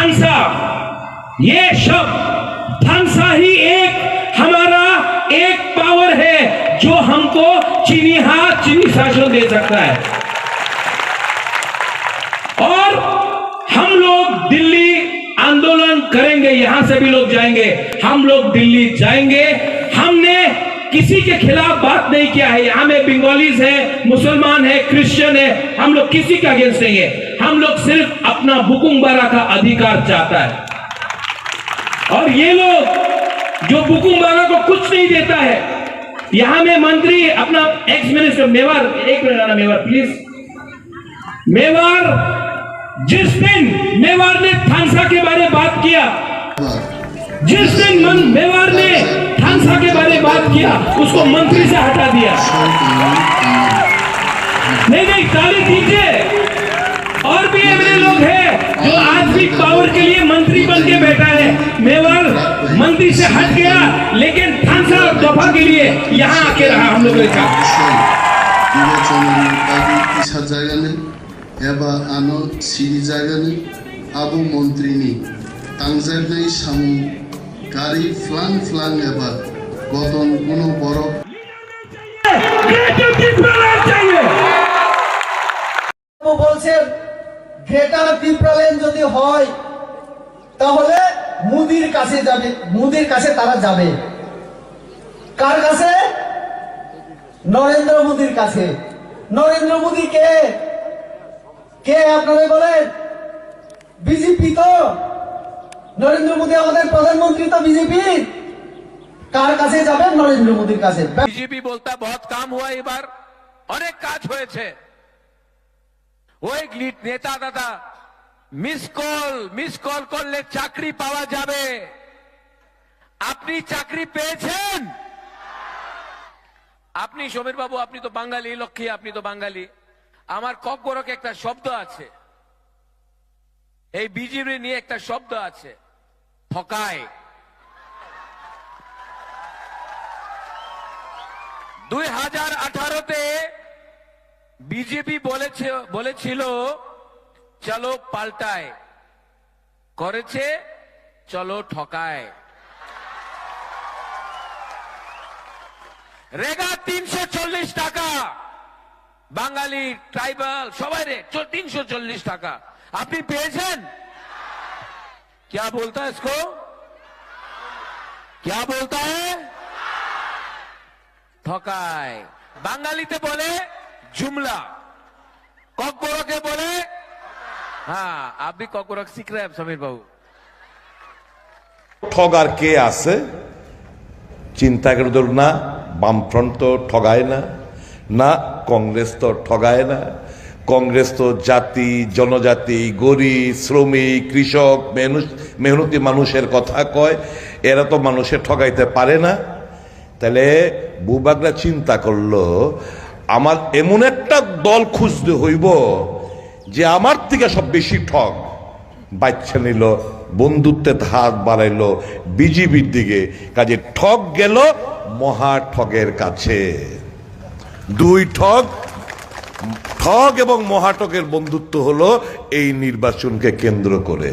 थानसा ये शब्द थानसा ही एक, हमारा एक पावर है, जो हमको चीनी हाथ चीनी शासन दे सकता है। और हम लोग दिल्ली आंदोलन करेंगे, यहाँ से भी लोग जाएँगे। हम लोग दिल्ली जाएँगे। हमने किसी के खिलाफ बात नहीं किया है। यहाँ में बंगालीज है, मुसलमान है, क्रिश्चियन है, हम लोग किसी का अगेंस्ट नहीं है। हम लोग सिर्फ़ अपना बुकुंबारा का अधिकार चाहता है। और ये लोग जो बुकुंबारा को कुछ नहीं देता है, यहाँ में मंत्री, अपना एक्स मिनिस्टर मेवार, एक मिनट आना मेवार प्लीज़ मेवार, जिस दिन मेवार ने थानसा के बारे में बात किया, जिस दिन मन मेवार ने थानसा के बारे में बात किया, उसको मंत्री से हटा दिया। नहीं नहीं, ताली दीजिए। और भी एमएलए लोग हैं जो आज भी पावर के लिए मंत्री बन के बैठा है मेवार मंत्री से हट गया लेकिन थानसा और दफा के लिए यहाँ आके रहा हम लोगों के साथ অবশ্যই বিবেচনার দাবি ইসার জায়গা নেই এবা আনো সিরি জায়গা নেই আবু মন্ত্রিনি তাংজাগনাই সামু গাড়ি ফ্লাং ফ্লাং এবার গতন কোনো বড় क्रिएटिव डिप्लोमेट चाहिए বাবু বলছেন গ্রেটার পিপরালেন যদি হয়, তাহলে মুদির কাছে যাবে, মুদির কাছে তারা যাবে। কার কাছে? নরেন্দ্র মোদির কাছে। নরেন্দ্র মোদি কে? কে আপনারা বলেন বিজেপি তো। নরেন্দ্র মোদি আমাদের প্রধানমন্ত্রী তো বিজেপি। কার কাছে যাবেন নরেন্দ্র মোদির কাছে? বিজেপি বলতে, বহুত কাম हुआ এবার। অনেক কাজ হয়েছে। ওই নেতা দাদা মিস কল মিস কল করলে চাকরি পাওয়া যাবে। আপনি চাকরি পেয়েছেন? আপনি সমীর বাবু আপনি তো বাঙালি, লক্ষ্মী, আপনি তো বাঙালি। আমার ককবরকে একটা শব্দ আছে। এই বিজেপি নিয়ে একটা শব্দ আছে, ঠকায়। দুই হাজার আঠারোতে বিজেপি বলেছে বলেছিল চলো পাল্টায় করেছে চলো ঠকায় রেগা তিনশো চল্লিশ টাকা বাঙালি ট্রাইবাল সবাই রে তিনশো চল্লিশ টাকা আপনি পেয়েছেন क्या बोलता है इसको क्या बोलता है ঠকায় বাঙালিতে বলে জুমলা ককবরকে বলে হ্যাঁ আপনি ককবরক শিখ रहे हैं समीर बाबू ঠগার কে আছে চিন্তা করে ধরুন না বামফ্রন্ট তো ঠগায় না না কংগ্রেস তো ঠগায় না কংগ্রেস তো জাতি জনজাতি গরিব শ্রমিক কৃষক মেহনত- মেহনতি মানুষের কথা কয় এরা তো মানুষের ঠগাইতে পারে না তাহলে বুবাগরা চিন্তা করলো আমার এমন একটা দল খুঁজতে হইব যে আমার থেকে সব বেশি ঠগ। বাচ্চা নিল, বন্ধুত্বের হাত বাড়াইলো, বিজিবির দিকে। কাজে ঠগ গেল মহা ঠগের কাছে। দুই ঠগ ঠগ এবং মহাটকের বন্ধুত্ব হলো এই নির্বাচনকে কেন্দ্র করে।